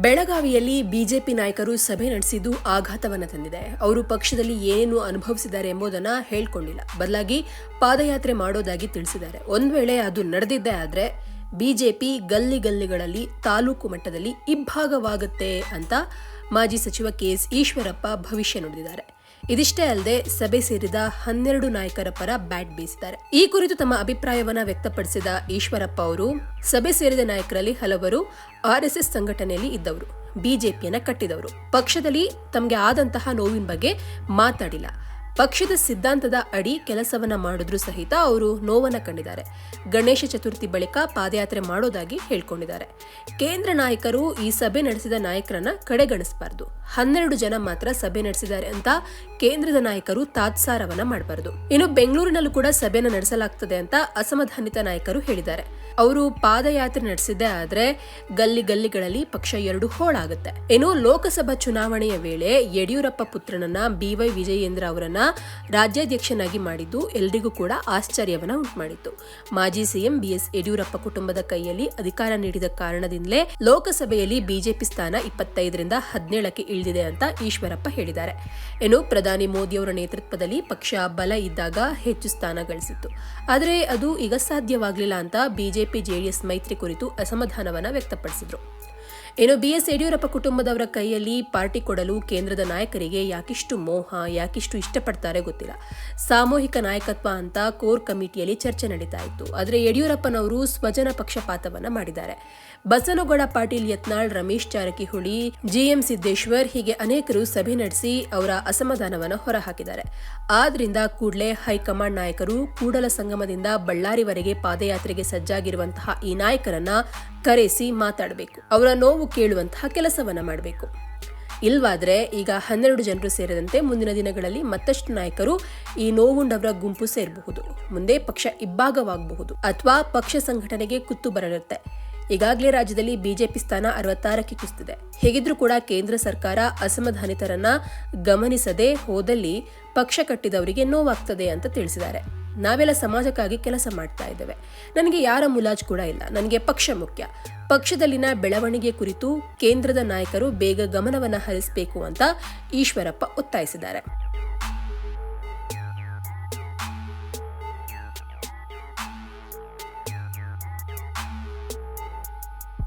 ಬೆಳಗಾವಿಯಲ್ಲಿ ಬಿಜೆಪಿ ನಾಯಕರು ಸಭೆ ನಡೆಸಿದ್ದು ಆಘಾತವನ್ನ ತಂದಿದೆ. ಅವರು ಪಕ್ಷದಲ್ಲಿ ಏನೇನು ಅನುಭವಿಸಿದ್ದಾರೆ ಎಂಬುದನ್ನ ಹೇಳ್ಕೊಂಡಿಲ್ಲ. ಬದಲಾಗಿ ಪಾದಯಾತ್ರೆ ಮಾಡೋದಾಗಿ ತಿಳಿಸಿದ್ದಾರೆ. ಒಂದ್ ವೇಳೆ ಅದು ನಡೆದಿದ್ದೇ ಆದ್ರೆ ಬಿಜೆಪಿ ಗಲ್ಲಿ ಗಲ್ಲಿಗಳಲ್ಲಿ ತಾಲೂಕು ಮಟ್ಟದಲ್ಲಿ ಇಬ್ಬಾಗವಾಗುತ್ತೆ ಅಂತ ಮಾಜಿ ಸಚಿವ ಕೆಎಸ್ ಈಶ್ವರಪ್ಪ ಭವಿಷ್ಯ ನುಡಿದಿದ್ದಾರೆ. ಇದಿಷ್ಟೇ ಅಲ್ಲದೆ ಸಭೆ ಸೇರಿದ ಹನ್ನೆರಡು ನಾಯಕರ ಪರ ಬ್ಯಾಟ್ ಬೀಸಿದ್ದಾರೆ. ಈ ಕುರಿತು ತಮ್ಮ ಅಭಿಪ್ರಾಯವನ್ನ ವ್ಯಕ್ತಪಡಿಸಿದ ಈಶ್ವರಪ್ಪ ಅವರು, ಸಭೆ ಸೇರಿದ ನಾಯಕರಲ್ಲಿ ಹಲವರು ಆರ್ಎಸ್ಎಸ್ ಸಂಘಟನೆಯಲ್ಲಿ ಇದ್ದವರು, ಬಿಜೆಪಿಯನ್ನ ಕಟ್ಟಿದವರು. ಪಕ್ಷದಲ್ಲಿ ತಮಗೆ ಆದಂತಹ ನೋವಿನ ಬಗ್ಗೆ ಮಾತಾಡಿಲ್ಲ. ಪಕ್ಷದ ಸಿದ್ಧಾಂತದ ಅಡಿ ಕೆಲಸವನ್ನ ಮಾಡಿದ್ರು ಸಹಿತ ಅವರು ನೋವನ್ನ ಕಂಡಿದ್ದಾರೆ. ಗಣೇಶ ಚತುರ್ಥಿ ಬಳಿಕ ಪಾದಯಾತ್ರೆ ಮಾಡೋದಾಗಿ ಹೇಳ್ಕೊಂಡಿದ್ದಾರೆ. ಕೇಂದ್ರ ನಾಯಕರು ಈ ಸಭೆ ನಡೆಸಿದ ನಾಯಕರನ್ನ ಕಡೆಗಣಿಸಬಾರದು. ಹನ್ನೆರಡು ಜನ ಮಾತ್ರ ಸಭೆ ನಡೆಸಿದ್ದಾರೆ ಅಂತ ಕೇಂದ್ರದ ನಾಯಕರು ತಾತ್ಸಾರವನ್ನ ಮಾಡಬಾರದು. ಇನ್ನು ಬೆಂಗಳೂರಿನಲ್ಲೂ ಕೂಡ ಸಭೆಯನ್ನು ನಡೆಸಲಾಗ್ತದೆ ಅಂತ ಅಸಮಾಧಾನಿತ ನಾಯಕರು ಹೇಳಿದ್ದಾರೆ. ಅವರು ಪಾದಯಾತ್ರೆ ನಡೆಸಿದ್ದೇ ಆದ್ರೆ ಗಲ್ಲಿ ಗಲ್ಲಿಗಳಲ್ಲಿ ಪಕ್ಷ ಎರಡು ಹೋಳಾಗುತ್ತೆ ಇನ್ನು ಲೋಕಸಭಾ ಚುನಾವಣೆಯ ವೇಳೆ ಯಡಿಯೂರಪ್ಪ ಪುತ್ರನನ್ನ ಬಿವೈ ವಿಜಯೇಂದ್ರ ಅವರನ್ನ ರಾಜ್ಯಾಧ್ಯಕ್ಷನಾಗಿ ಮಾಡಿದ್ದು ಎಲ್ರಿಗೂ ಕೂಡ ಆಶ್ಚರ್ಯವನ್ನು ಉಂಟುಮಾಡಿತ್ತು. ಮಾಜಿ ಸಿಎಂ ಬಿಎಸ್ ಯಡಿಯೂರಪ್ಪ ಕುಟುಂಬದ ಕೈಯಲ್ಲಿ ಅಧಿಕಾರ ನೀಡಿದ ಕಾರಣದಿಂದಲೇ ಲೋಕಸಭೆಯಲ್ಲಿ ಬಿಜೆಪಿ ಸ್ಥಾನ ಇಪ್ಪತ್ತೈದರಿಂದ ಹದಿನೇಳಕ್ಕೆ ಇಳಿದಿದೆ ಅಂತ ಈಶ್ವರಪ್ಪ ಹೇಳಿದ್ದಾರೆ. ಇನ್ನು ಪ್ರಧಾನಿ ಮೋದಿಯವರ ನೇತೃತ್ವದಲ್ಲಿ ಪಕ್ಷ ಬಲ ಇದ್ದಾಗ ಹೆಚ್ಚು ಸ್ಥಾನ ಗಳಿಸಿತ್ತು. ಆದರೆ ಅದು ಈಗ ಸಾಧ್ಯವಾಗಲಿಲ್ಲ ಅಂತ ಬಿಜೆಪಿ ಜೆಡಿಎಸ್ ಮೈತ್ರಿ ಕುರಿತು ಅಸಮಾಧಾನವನ್ನು ವ್ಯಕ್ತಪಡಿಸಿದ್ರು. ಇನ್ನು ಬಿಎಸ್ ಯಡಿಯೂರಪ್ಪ ಕುಟುಂಬದವರ ಕೈಯಲ್ಲಿ ಪಾರ್ಟಿ ಕೊಡಲು ಕೇಂದ್ರದ ನಾಯಕರಿಗೆ ಯಾಕಿಷ್ಟು ಮೋಹ, ಯಾಕಿಷ್ಟು ಇಷ್ಟಪಡ್ತಾರೆ ಗೊತ್ತಿಲ್ಲ. ಸಾಮೂಹಿಕ ನಾಯಕತ್ವ ಅಂತ ಕೋರ್ ಕಮಿಟಿಯಲ್ಲಿ ಚರ್ಚೆ ನಡೀತಾ ಇತ್ತು. ಆದರೆ ಯಡಿಯೂರಪ್ಪನವರು ಸ್ವಜನ ಪಕ್ಷಪಾತವನ್ನ ಮಾಡಿದ್ದಾರೆ. ಬಸನಗೌಡ ಪಾಟೀಲ್ ಯತ್ನಾಳ್, ರಮೇಶ್ ಜಾರಕಿಹೊಳಿ, ಜಿಎಂ ಸಿದ್ದೇಶ್ವರ್ ಹೀಗೆ ಅನೇಕರು ಸಭೆ ನಡೆಸಿ ಅವರ ಅಸಮಾಧಾನವನ್ನು ಹೊರಹಾಕಿದ್ದಾರೆ. ಆದ್ರಿಂದ ಕೂಡಲೇ ಹೈಕಮಾಂಡ್ ನಾಯಕರು ಕೂಡಲ ಸಂಗಮದಿಂದ ಬಳ್ಳಾರಿವರೆಗೆ ಪಾದಯಾತ್ರೆಗೆ ಸಜ್ಜಾಗಿರುವಂತಹ ಈ ನಾಯಕರನ್ನ ಕರೆಸಿ ಮಾತಾಡಬೇಕು. ಅವರ ನೋವು ಕೇಳುವಂತಹ ಕೆಲಸವನ್ನ ಮಾಡಬೇಕು. ಇಲ್ವಾದ್ರೆ ಈಗ ಹನ್ನೆರಡು ಜನರು ಸೇರಿದಂತೆ ಮುಂದಿನ ದಿನಗಳಲ್ಲಿ ಮತ್ತಷ್ಟು ನಾಯಕರು ಈ ನೋವುಂಡವರ ಗುಂಪು ಸೇರಬಹುದು. ಮುಂದೆ ಪಕ್ಷ ಇಬ್ಬಾಗವಾಗಬಹುದು ಅಥವಾ ಪಕ್ಷ ಸಂಘಟನೆಗೆ ಕುತ್ತು ಬರಲಿರುತ್ತೆ. ಈಗಾಗಲೇ ರಾಜ್ಯದಲ್ಲಿ ಬಿಜೆಪಿ ಸ್ಥಾನ ಅರವತ್ತಾರಕ್ಕೆ ಕುಸಿದಿದೆ. ಹೇಗಿದ್ರೂ ಕೂಡ ಕೇಂದ್ರ ಸರ್ಕಾರ ಅಸಮಾಧಾನಿತರನ್ನ ಗಮನಿಸದೆ ಹೋದಲ್ಲಿ ಪಕ್ಷ ಕಟ್ಟಿದವರಿಗೆ ನೋವಾಗ್ತದೆ ಅಂತ ತಿಳಿಸಿದ್ದಾರೆ. ನಾವೆಲ್ಲ ಸಮಾಜಕ್ಕಾಗಿ ಕೆಲಸ ಮಾಡ್ತಾ ಇದ್ದೇವೆ. ನನಗೆ ಯಾರ ಮುಲಾಜ್ ಕೂಡ ಇಲ್ಲ. ನನಗೆ ಪಕ್ಷ ಮುಖ್ಯ. ಪಕ್ಷದಲ್ಲಿನ ಬೆಳವಣಿಗೆ ಕುರಿತು ಕೇಂದ್ರದ ನಾಯಕರು ಬೇಗ ಗಮನವನ್ನು ಹರಿಸಬೇಕು ಅಂತ ಈಶ್ವರಪ್ಪ ಒತ್ತಾಯಿಸಿದ್ದಾರೆ.